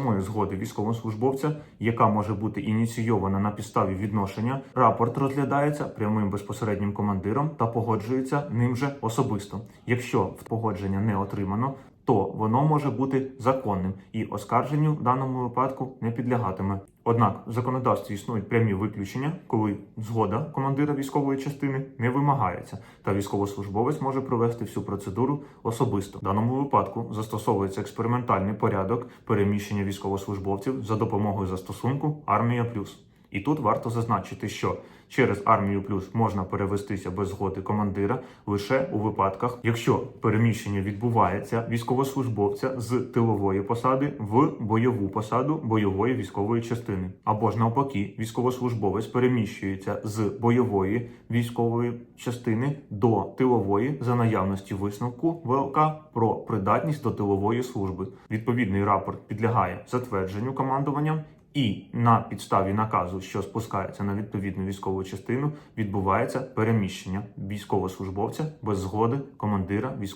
самої згоди військовослужбовця, яка може бути ініційована на підставі відношення. Рапорт розглядається прямим безпосереднім командиром та погоджується ним же особисто. Якщо погодження не отримано, то воно може бути законним і оскарженню в даному випадку не підлягатиме. Однак в законодавстві існують прямі виключення, коли згода командира військової частини не вимагається, та військовослужбовець може провести всю процедуру особисто. В даному випадку застосовується експериментальний порядок переміщення військовослужбовців за допомогою застосунку Армія Плюс. І тут варто зазначити, що через армію плюс можна перевестися без згоди командира лише у випадках, якщо переміщення відбувається військовослужбовця з тилової посади в бойову посаду бойової військової частини, або ж навпаки, військовослужбовець переміщується з бойової військової частини до тилової за наявності висновку ВЛК про придатність до тилової служби. Відповідний рапорт підлягає затвердженню командуванням і на підставі наказу, що спускається на відповідну військову частину, відбувається переміщення військовослужбовця без згоди командира військової.